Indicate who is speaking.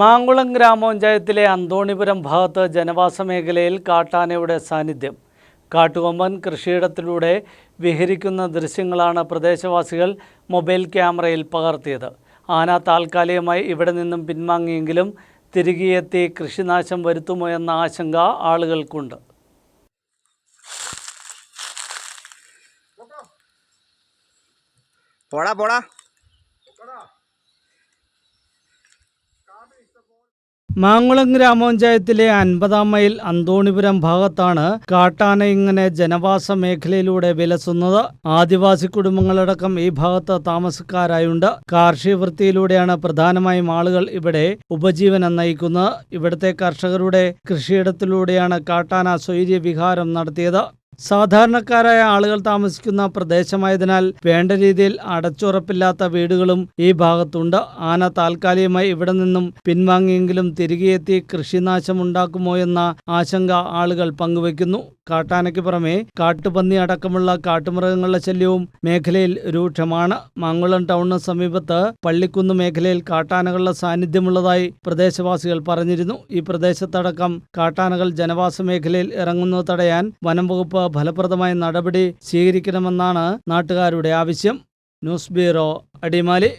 Speaker 1: മാങ്കുളം ഗ്രാമപഞ്ചായത്തിലെ അന്തോണിപുരം ഭാഗത്ത് ജനവാസ മേഖലയിൽ കാട്ടാനയുടെ സാന്നിധ്യം. കാട്ടുകൊമ്പൻ കൃഷിയിടത്തിലൂടെ വിഹരിക്കുന്ന ദൃശ്യങ്ങളാണ് പ്രദേശവാസികൾ മൊബൈൽ ക്യാമറയിൽ പകർത്തിയത്. ആന താൽക്കാലികമായി ഇവിടെ നിന്നും പിൻവാങ്ങിയെങ്കിലും തിരികെയെത്തി കൃഷിനാശം വരുത്തുമോ എന്ന ആശങ്ക ആളുകൾക്കുണ്ട്.
Speaker 2: പോടാ പോടാ.
Speaker 1: മാങ്കുളം ഗ്രാമപഞ്ചായത്തിലെ അൻപതാം മൈൽ അന്തോണിപുരം ഭാഗത്താണ് കാട്ടാന ഇങ്ങനെ ജനവാസ മേഖലയിലൂടെ വിലസുന്നത്. ആദിവാസി കുടുംബങ്ങളടക്കം ഈ ഭാഗത്ത് താമസക്കാരായുണ്ട്. കാർഷിക വൃത്തിയിലൂടെയാണ് പ്രധാനമായും ആളുകൾ ഇവിടെ ഉപജീവനം നയിക്കുന്നത്. ഇവിടുത്തെ കർഷകരുടെ കൃഷിയിടത്തിലൂടെയാണ് കാട്ടാന സ്വൈര്യ വിഹാരം നടത്തിയത്. സാധാരണക്കാരായ ആളുകൾ താമസിക്കുന്ന പ്രദേശമായതിനാൽ വേണ്ട രീതിയിൽ അടച്ചുറപ്പില്ലാത്ത വീടുകളും ഈ ഭാഗത്തുണ്ട്. ആന താൽക്കാലികമായി ഇവിടെ നിന്നും പിൻവാങ്ങിയെങ്കിലും തിരികെയെത്തി കൃഷിനാശം ഉണ്ടാക്കുമോ എന്ന ആശങ്ക ആളുകൾ പങ്കുവയ്ക്കുന്നു. കാട്ടാനയ്ക്ക് പുറമെ കാട്ടുപന്നി അടക്കമുള്ള കാട്ടുമൃഗങ്ങളുടെ ശല്യവും മേഖലയിൽ രൂക്ഷമാണ്. മാങ്കുളം ടൗണിന് സമീപത്ത് പള്ളിക്കുന്ന് മേഖലയിൽ കാട്ടാനകളുടെ സാന്നിധ്യമുള്ളതായി പ്രദേശവാസികൾ പറഞ്ഞിരുന്നു. ഈ പ്രദേശത്തടക്കം കാട്ടാനകൾ ജനവാസ മേഖലയിൽ ഇറങ്ങുന്നത് തടയാൻ വനം വകുപ്പ് ഫലപ്രദമായ നടപടി സ്വീകരിക്കണമെന്നാണ് നാട്ടുകാരുടെ ആവശ്യം. News bureau Adimali.